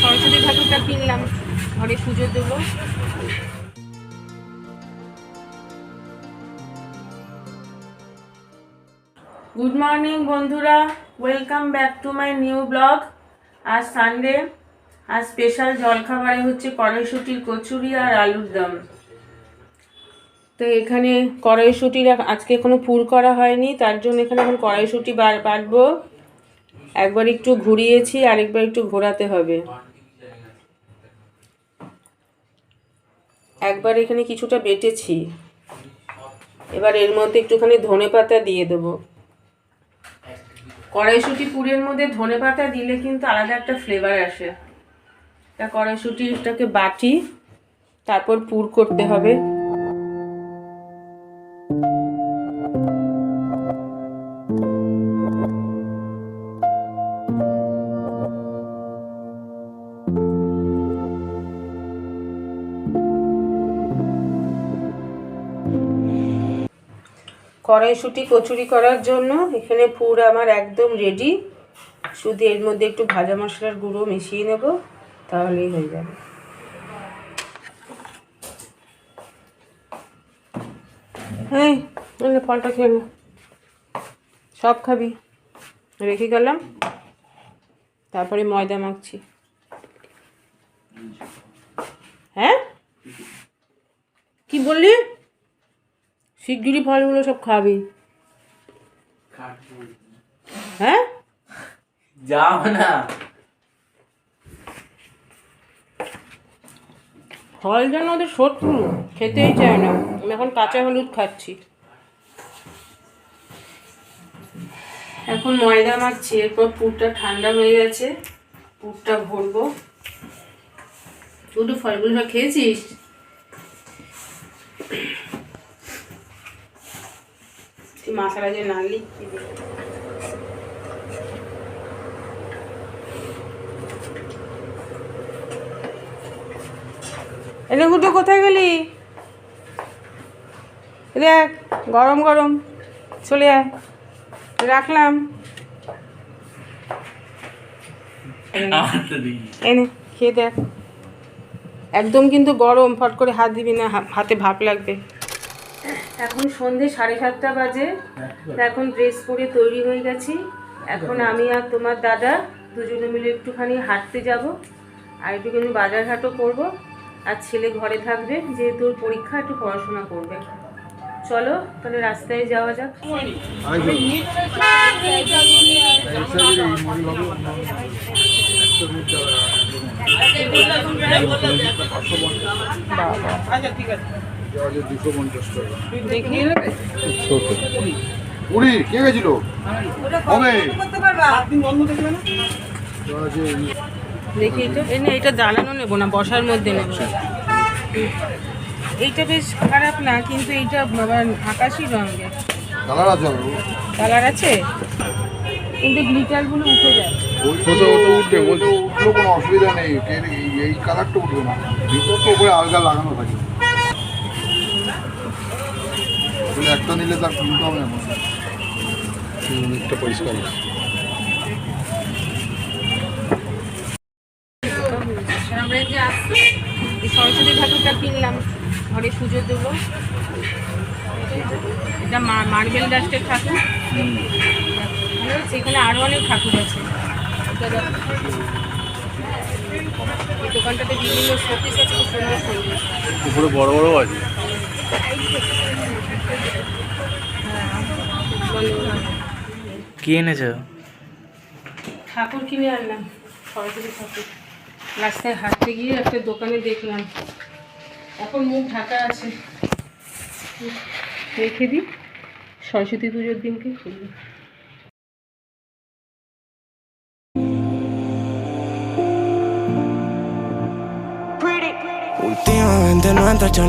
সরস্বতী ঠাকুরটা কিনলাম, ঘরে পুজো দেবো। গুড মর্নিং বন্ধুরা। Welcome back to my new blog আজ সানডে আজ স্পেশাল জলখাবারে হচ্ছে কড়াইশুটির কচুরি আর আলুর দম। তো এখানে কড়াইশুটির আজকে কোনো পুর করা হয়নি, তার জন্য এখানে এখন কড়াইশুটি বাটবো। একবার একটু ঘুরিয়েছি, আরেকবার একটু ঘোরাতে হবে। একবার এখানে কিছুটা বেটেছি। এবার এর মধ্যে একটুখানি ধনে পাতা দিয়ে দেবো। কড়াইশুটি পুরের মধ্যে ধনে পাতা দিলে কিন্তু আলাদা একটা ফ্লেভার আসে। তা কড়াইশুটিটাকে বাটি, তারপর পুর করতে হবে। কড়াইশুটি, কচুরি করার জন্য এখানে পুর আমার একদম রেডি শুধু এর মধ্যে একটু ভাজা মশলার গুঁড়ো মিশিয়ে নেব, তাহলেই হয়ে যাবে। হ্যাঁ ফলটা খেয়ে। সব খাবি। রেখে গেলাম। তারপরে ময়দা মাখছি। হ্যাঁ? কি বললি? শিগগিরই ফলগুলো সব খাবি। হ্যাঁ? যাও না। ফল যেন ওদের শত্রু খেতেই চায় না। আমি এখন কাঁচা হলুদ খাচ্ছি। এখন ময়দা মাখছি এরপর পুরটা ঠান্ডা হয়ে গেছে পুরটা ভরবো। তুই তো ফলগুলো খেয়েছিস? মশলা যে দেবে? এনে গুটো কোথায় গেলি? দেখ গরম গরম। চলে আয়। রাখলাম। এনে খেয়ে দেখ। একদম কিন্তু গরম ফট করে হাত দিবি না হাতে ভাপ লাগবে। এখন সন্ধে সাড়ে সাতটা বাজে। তা এখন ড্রেস পরে তৈরি হয়ে গেছি। এখন আমি আর তোমার দাদা দুজনে মিলে একটুখানি হাঁটতে যাব। আর একটুখানি বাজার ঘাটও করব। আর ছেলে ঘরে থাকবে যেহেতু ওর পরীক্ষা একটু পড়াশোনা করবে। চলো তাহলে রাস্তায় যাওয়া যাক। কে গেছিল? দেখি এটা। দাঁড়ানো নেব না বসার মধ্যে নেব। এইটা বেশ খারাপ না কিন্তু এইটা আবার আকাশি রঙের। কালার আছে। কালার আছে? কিন্তু গ্লিটারগুলো উঠে যায়। ওটা ওটা উঠবে ওটা উঠলেও কোনো অসুবিধা নেই এই- কালারটা উঠবে না। ভিতর তো উপরে আলগা লাগানো থাকে। একটা নিলে তার কিনতে হবে না। একটা পরিষ্কার সরস্বতী ঠাকুরটা কিনলাম ঘরে পুজো দেবো। এটা মা- মার্বেল ডাস্টের ঠাকুর। এখানে আরও অনেক ঠাকুর আছে। দোকানটাতে বিভিন্ন শোপিস আছে খুব সুন্দর উপরে বড় বড় আছে। কি এনেছো? ঠাকুর কিনে আনলাম সরস্বতী ঠাকুর। রাস্তায় হাঁটতে গিয়ে একটা দোকানে দেখলাম। এখন মুখ ঢাকা আছে। রেখে দিই। সরস্বতী পুজোর দিনকে খুলবো। Últimamente no entro hecho